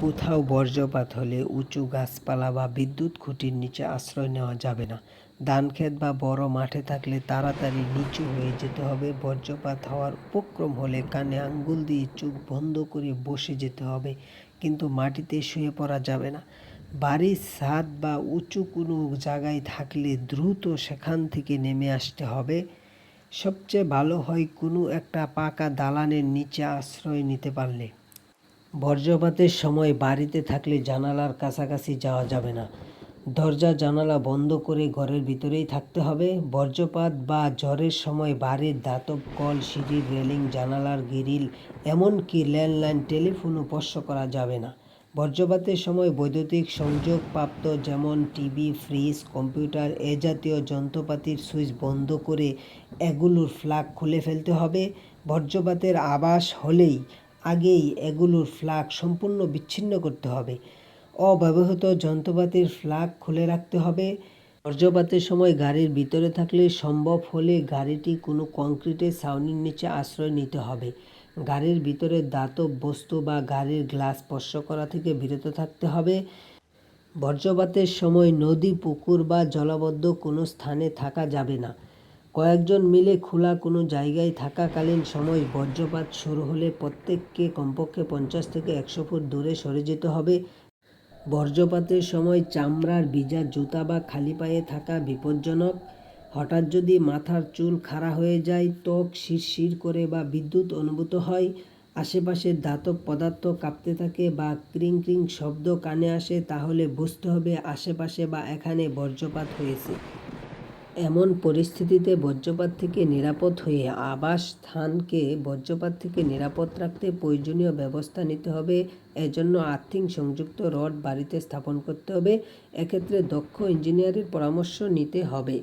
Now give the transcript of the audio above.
কোথাও বজ্রপাত হলে উঁচু গাছপালা বা বিদ্যুৎ খুঁটির নিচে আশ্রয় নেওয়া যাবে না। ধানক্ষেত বা বড় মাঠে থাকলে তাড়াতাড়ি নিচু হয়ে যেতে হবে। বজ্রপাত হওয়ার উপক্রম হলে কানে আঙ্গুল দিয়ে চোখ বন্ধ করে বসে যেতে হবে, কিন্তু মাটিতে শুয়ে পড়া যাবে না। বাড়ির ছাদ বা উঁচু কোনো জায়গায় থাকলে দ্রুত সেখান থেকে নেমে আসতে হবে। সবচেয়ে ভালো হয় কোনো একটা পাকা দালানের নিচে আশ্রয় নিতে পারলে। বজ্রপাতের সময় বাড়িতে থাকলে জানালার কাছাকাছি যাওয়া যাবে না। দরজা, জানালা বন্ধ করে ঘরের ভিতরেই থাকতে হবে। বজ্রপাত বা ঝড়ের সময় বাড়ির দাতব কল, সিঁড়ির রেলিং, জানালার গ্রিল, এমনকি ল্যান্ডলাইন, টেলিফোনও স্পর্শ করা যাবে না। বজ্রপাতের সময় বৈদ্যুতিক সংযোগপ্রাপ্ত যেমন টিভি, ফ্রিজ, কম্পিউটার, এ জাতীয় যন্ত্রপাতির সুইচ বন্ধ করে এগুলোর ফ্ল্যাগ খুলে ফেলতে হবে। বজ্রপাতের আবাস হলেই আগেই এগুলোর ফ্ল্যাগ সম্পূর্ণ বিচ্ছিন্ন করতে হবে। অব্যবহৃত যন্ত্রপাতির ফ্ল্যাগ খুলে রাখতে হবে। বজ্রপাতের সময় গাড়ির ভিতরে থাকলে সম্ভব হলে গাড়িটি কোনো কংক্রিটের ছাউনির নিচে আশ্রয় নিতে হবে। গাড়ির ভিতরে দাতব বস্তু বা গাড়ির গ্লাস স্পর্শ করা থেকে বিরত থাকতে হবে। বজ্রপাতের সময় নদী, পুকুর বা জলাবদ্ধ কোনো স্থানে থাকা যাবে না। কয়েকজন মিলে খোলা কোনো জায়গায় থাকাকালীন সময় বজ্রপাত শুরু হলে প্রত্যেককে কমপক্ষে পঞ্চাশ থেকে একশো ফুট দূরে সরে যেতে হবে। বজ্রপাতের সময় চামড়ার ভিজা জুতা বা খালি পায়ে থাকা বিপজ্জনক। হঠাৎ যদি মাথার চুল খাড়া হয়ে যায়, ত্বক শিরশির করে বা বিদ্যুৎ অনুভূত হয় আশেপাশের ধাতব পদার্থ কাঁপতে থাকে বা ক্রিং ক্রিং শব্দ কানে আসে, তাহলে বুঝতে হবে আশেপাশে বা এখানে বজ্রপাত হয়েছে। এমন পরিস্থিতিতে বজ্রপাত থেকে নিরাপদ হয়ে আবাস স্থানকে বজ্রপাত থেকে নিরাপদ রাখতে প্রয়োজনীয় ব্যবস্থা নিতে হবে। এজন্য আর্থিং সংযুক্ত রড বাড়িতে স্থাপন করতে হবে। এক্ষেত্রে দক্ষ ইঞ্জিনিয়ারের পরামর্শ নিতে হবে।